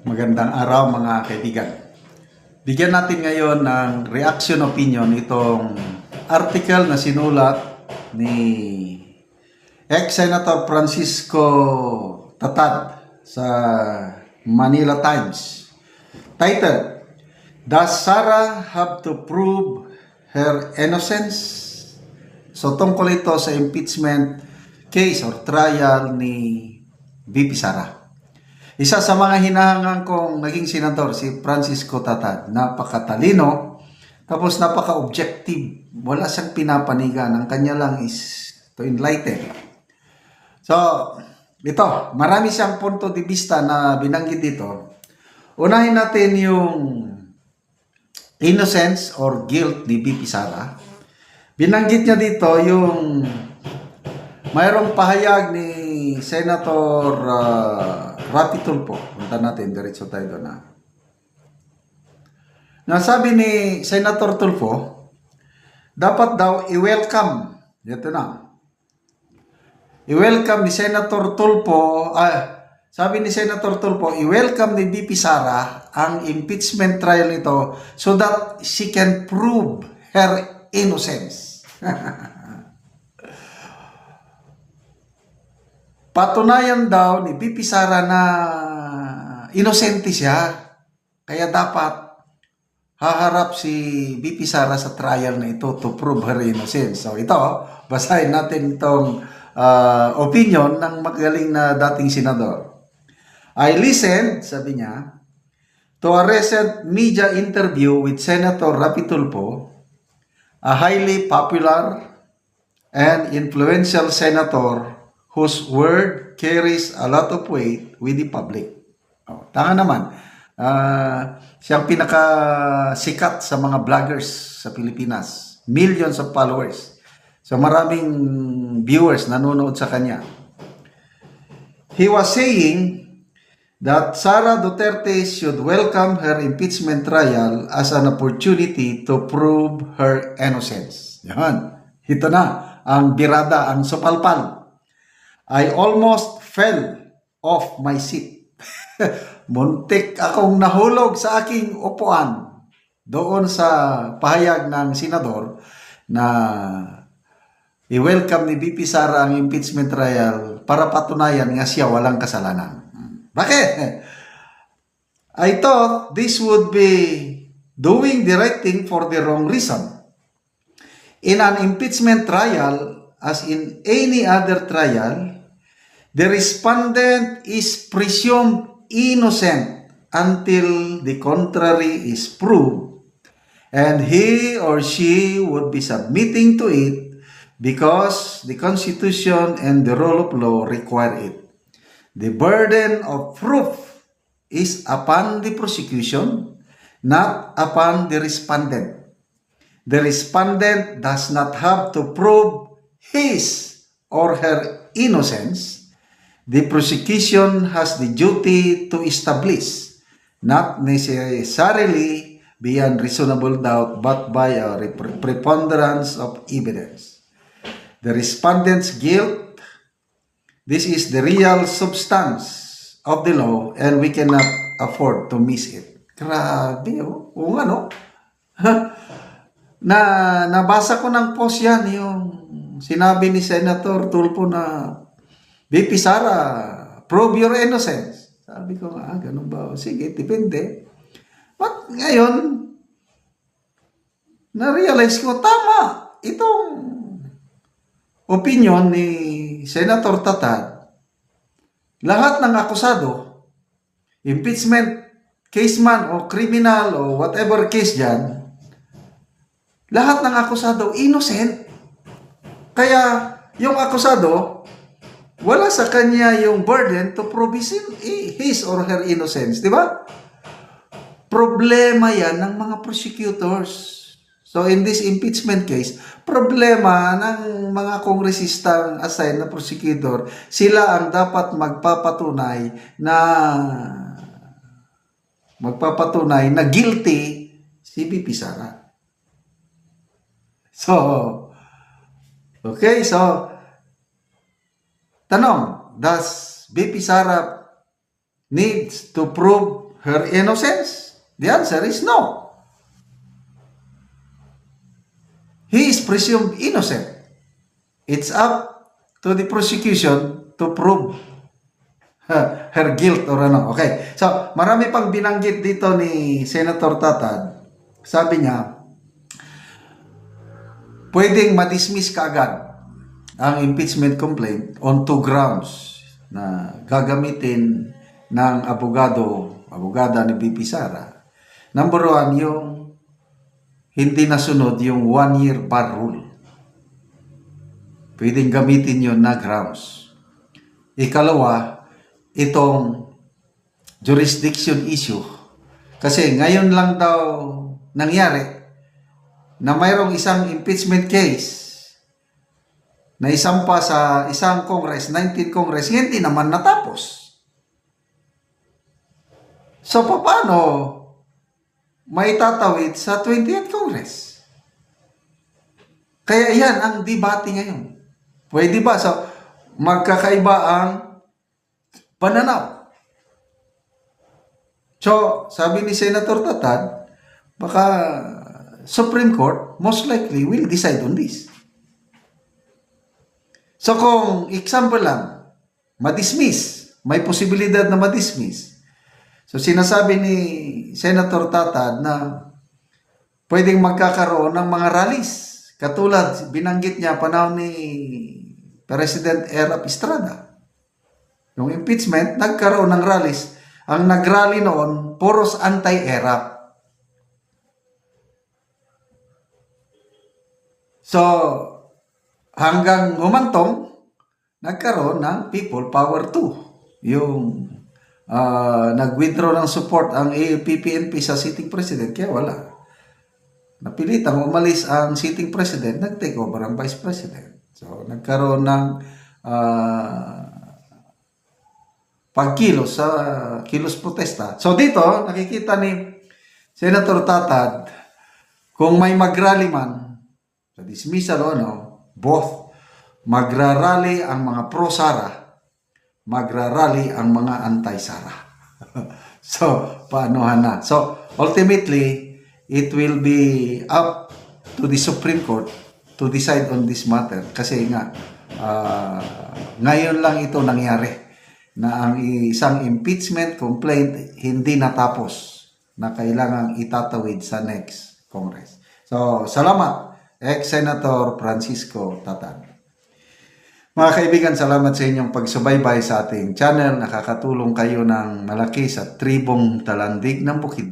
Magandang araw mga kaibigan. Bigyan natin ngayon ng reaction opinion itong article na sinulat ni ex-Senator Francisco Tatad sa Manila Times. Title, Does Sarah have to prove her innocence? So tungkol ito sa impeachment case or trial ni VP Sara. Isa sa mga hinahangang kong naging senador, si Francisco Tatad. Napakatalino, tapos napaka-objective. Wala siyang pinapanigan. Ang kanya lang is to enlighten. So, ito, marami siyang punto de vista na binanggit dito. Unahin natin yung innocence or guilt ni BP Sara. Binanggit niya dito yung mayroong pahayag ni Senator uh, Rapi Tulfo. Punta natin, diretso tayo doon na. Nasabi ni Senator Tulfo, dapat daw i-welcome. Ito na. I-welcome ni Senator Tulfo, ah, sabi ni Senator Tulfo, i-welcome ni BP Sara ang impeachment trial nito so that she can prove her innocence. Patunayan daw ni BP Sara na inosente siya. Kaya dapat haharap si BP Sara sa trial na ito to prove her innocence. So ito, basahin natin itong ah, opinion ng magaling na dating senador. I listened, sabi niya, to a recent media interview with Senator Rapi Tulfo, a highly popular and influential senator whose word carries a lot of weight with the public. Oh, tanga naman. Ah, siyang pinakasikat sa mga vloggers sa Pilipinas. Millions of followers. So maraming viewers nanonood sa kanya. He was saying that Sara Duterte should welcome her impeachment trial as an opportunity to prove her innocence. Yan. Ito na, ang birada, ang supalpal. I almost fell off my seat. Muntik akong nahulog sa aking upuan doon sa pahayag ng senador na i-welcome ni BP Sara ang impeachment trial para patunayan nga siya walang kasalanan. Bakit? I thought this would be doing the right thing for the wrong reason. In an impeachment trial, as in any other trial, the respondent is presumed innocent until the contrary is proved, and he or she would be submitting to it because the Constitution and the rule of law require it. The burden of proof is upon the prosecution, not upon the respondent. The respondent does not have to prove his or her innocence. The prosecution has the duty to establish, not necessarily beyond reasonable doubt, but by a pre- preponderance of evidence. The respondent's guilt This is the real substance of the law and we cannot afford to miss it. Grabe, oh. Oo nga, no? na, nabasa ko ng post yan, yung sinabi ni Senator Tulfo na BP Sara, prove your innocence. Sabi ko ah, ganun ba? Sige, depende. But ngayon, na-realize ko, tama, itong opinion ni Senator Tatad, lahat ng akusado, impeachment case man o criminal o whatever case dyan, lahat ng akusado innocent. Kaya yung akusado, wala sa kanya yung burden to prove his, his or her innocence. Di ba? Problema yan ng mga prosecutors. So in this impeachment case, problema ng mga kongresistang assigned na prosecutor, sila ang dapat magpapatunay na magpapatunay na guilty si BP Sara. So, okay, so, tanong, does BP Sara needs to prove her innocence? The answer is no. He is presumed innocent. It's up to the prosecution to prove her, her guilt or ano. Okay. So, marami pang binanggit dito ni Senator Tatad. Sabi niya, pwedeng madismiss kaagad ang impeachment complaint on two grounds na gagamitin ng abogado, abogada ni BP Sara. Number one, yung hindi nasunod yung one-year bar rule. Pwedeng gamitin yun na grounds. Ikalawa, itong jurisdiction issue. Kasi ngayon lang daw nangyari na mayroong isang impeachment case na isampa sa isang Congress, 19 Congress, hindi naman natapos. So, paano may tatawid sa 20th Congress? Kaya yan ang debate ngayon. Pwede ba? So, magkakaiba ang pananaw. So, sabi ni Senator Tatad, baka Supreme Court most likely will decide on this. So kung example lang, madismiss, may posibilidad na madismiss. So sinasabi ni Senator Tatad na pwedeng magkakaroon ng mga rallies. Katulad, binanggit niya panahon ni President Erap Estrada. Yung impeachment, nagkaroon ng rallies. Ang nagrally noon, puros anti-Erap. So, hanggang humantong, nagkaroon ng People Power 2. Yung ah, nag-withdraw ng support ang APPNP sa sitting president, kaya wala. Napilitang umalis ang sitting president, nag-take over ang vice president. So, nagkaroon ng ah, pagkilos sa kilos protesta. So, dito, nakikita ni Senator Tatad, kung may mag-rally man, sa dismissal o ano, both magrarally ang mga pro-Sara, magrarally ang mga anti-Sara. so, paano na? So, ultimately, it will be up to the Supreme Court to decide on this matter. Kasi nga, ah, ngayon lang ito nangyari na ang isang impeachment complaint hindi natapos na kailangang itatawid sa next Congress. So, salamat, ex-Senator Francisco Tatan. Mga kaibigan, salamat sa inyong pagsubaybay sa ating channel. Nakakatulong kayo ng malaki sa tribong talandig ng Bukidnon.